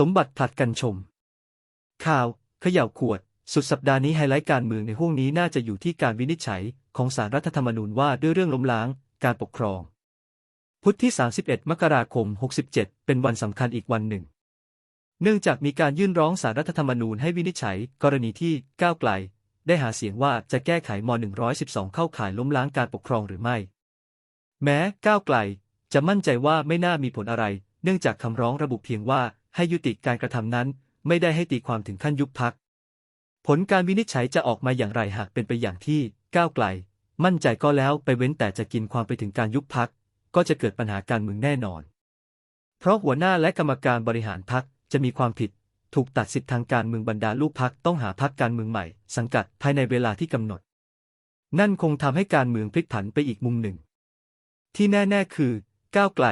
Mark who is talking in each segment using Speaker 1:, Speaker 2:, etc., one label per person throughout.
Speaker 1: สมบัติผลัดกันชม ข่าวเขย่าวขวด สุดสัปดาห์นี้ไฮไลท์การเมืองในห้วงนี้น่าจะอยู่ที่การวินิจฉัยของสารรัฐธรรมนูญว่าด้วยเรื่องล้มล้าง การปกครอง พุธที่ 31 มกราคม 67 เป็นวันสำคัญอีกวันหนึ่ง เนื่องจากมีการยื่นร้องสารรัฐธรรมนูญให้วินิจฉัย กรณีที่ก้าวไกล ได้หาเสียงว่าจะแก้ไขม .112 เข้าข่ายล้มล้างการปกครองหรือไม่ แม้ก้าวไกลจะมั่นใจว่าไม่น่ามีผลอะไร เนื่องจากคำร้องระบุเพียงว่า ให้ยุติการกระทำนั้น ไม่ได้ให้ตีความถึงขั้นยุบพัก ผลการวินิจฉัยจะออกมาอย่างไรหากเป็นไปอย่างที่ก้าวไกล มั่นใจก็แล้วไปเว้นแต่จะกินความไปถึงการยุบพัก ก็จะเกิดปัญหาการเมืองแน่นอน เพราะหัวหน้าและกรรมการบริหารพักจะมีความผิด ถูกตัดสิทธิทางการเมืองบรรดาลูกพักต้องหาพักการเมืองใหม่ สังกัดภายในเวลาที่กำหนด นั่นคงทำให้การเมืองพลิกผันไปอีกมุมหนึ่ง ที่แน่ ๆ คือ ก้าวไกล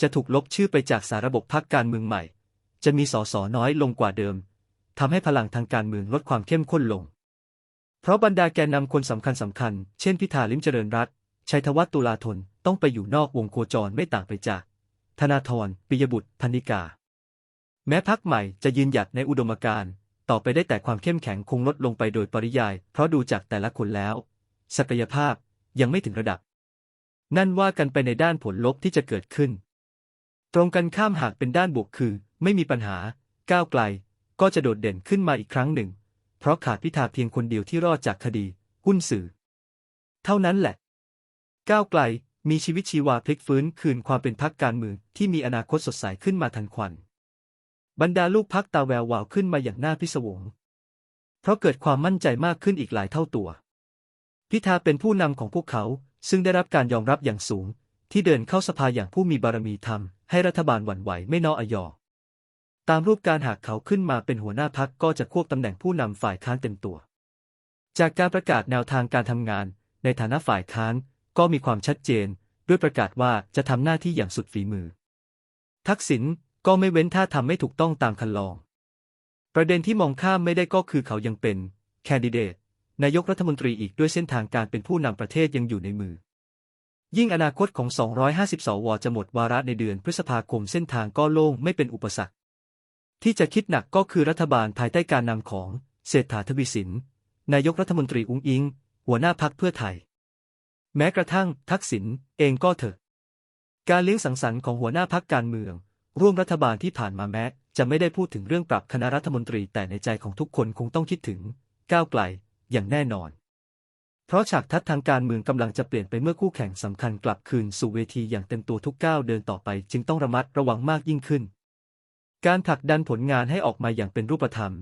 Speaker 1: จะถูกลบชื่อไปจากสารระบบพักการเมืองใหม่ จะมีสสน้อยลงกว่าเดิมทำให้พลังทางการเมืองลดความเข้มข้นลง เพราะบรรดาแกนนำคนสำคัญสำคัญ เช่นพิธาลิมเจริญรัตชัยธวัฒน์ตุลาธนต้องไปอยู่นอกวงโคจรไม่ต่างไปจาก ธนาธรปิยบุตรพนิกา แม้พักใหม่จะยืนหยัดในอุดมการณ์ต่อไปได้แต่ความเข้มแข็งคงลดลงไปโดยปริยาย เพราะดูจากแต่ละคนแล้ว ศักยภาพยังไม่ถึงระดับ นั่นว่ากันไปในด้านผลลบที่จะเกิดขึ้น ตรงกันข้ามหากเป็นด้านบวกคือ ไม่มีปัญหา ก้าวไกล ก็จะโดดเด่นขึ้นมาอีกครั้งหนึ่ง เพราะขาดพิธาเพียงคนเดียวที่รอดจากคดี หุ้นสื่อ เท่านั้นแหละ ก้าวไกลมีชีวิตชีวาพลิกฟื้นคืนความเป็นพักการเมืองที่มีอนาคตสดใสขึ้นมาทันควัน บรรดาลูกพักตาแวววาวขึ้นมาอย่างน่าพิศวง เพราะเกิดความมั่นใจมากขึ้นอีกหลายเท่าตัว พิธาเป็นผู้นำของพวกเขา ซึ่งได้รับการยอมรับอย่างสูง ที่เดินเข้าสภาอย่างผู้มีบารมีธรรมให้รัฐบาลหวั่นไหวไม่นออยอ ตามรูปการหากเขาขึ้นมาเป็นหัวหน้าพักก็จะควบตำแหน่งผู้นำฝ่ายค้านเต็มตัว จากการประกาศแนวทางการทำงาน ในฐานะฝ่ายค้านก็มีความชัดเจน ด้วยประกาศว่าจะทำหน้าที่อย่างสุดฝีมือ ทักษิณก็ไม่เว้นท่าทำไม่ถูกต้องตามคันลอง ประเด็นที่มองข้ามไม่ได้ก็คือเขายังเป็น แคนดิเดต นายกรัฐมนตรีอีกด้วยเส้นทางการเป็นผู้นำประเทศยังอยู่ในมือ ยิ่งอนาคตของ 250 สว จะหมดวาระในเดือนพฤษภาคมเส้นทางก็โล่งไม่เป็นอุปสรรค ที่จะคิดหนักก็คือรัฐบาลภายใต้การนำของเศรษฐาทวีสิน นายกรัฐมนตรีอุ้งอิง หัวหน้าพักเพื่อไทย แม้กระทั่งทักษิณเองก็เถอะ การเลี้ยงสังสรรค์ของหัวหน้าพักการเมือง ร่วมรัฐบาลที่ผ่านมาแม้ จะไม่ได้พูดถึงเรื่องปรับคณะรัฐมนตรีแต่ในใจของทุกคนคงต้องคิดถึง ก้าวไกลอย่างแน่นอน เพราะฉากทัศทางการเมืองกำลังจะเปลี่ยนไปเมื่อคู่แข่งสำคัญกลับคืนสู่เวทีอย่างเต็มตัวทุกก้าวเดินต่อไป จึงต้องระมัดระวังมากยิ่งขึ้น การผลักดันผลงานให้ออกมาอย่างเป็นรูปธรรม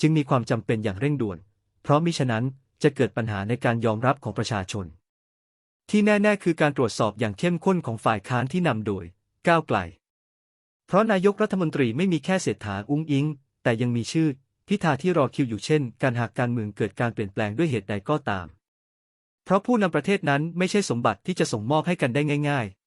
Speaker 1: จึงมีความจำเป็นอย่างเร่งด่วน เพราะมิฉะนั้นจะเกิดปัญหาในการยอมรับของประชาชน ที่แน่ ๆ คือการตรวจสอบอย่างเข้มข้นของฝ่ายค้านที่นำโดย ก้าวไกล เพราะนายกรัฐมนตรีไม่มีแค่เศรษฐาอุ้งอิง แต่ยังมีชื่อ พิธาที่รอคิวอยู่เช่น การหากการเมืองเกิดการเปลี่ยนแปลงด้วยเหตุใดก็ตาม เพราะผู้นำประเทศนั้นไม่ใช่สมบัติที่จะส่งมอบให้กันได้ง่ายๆ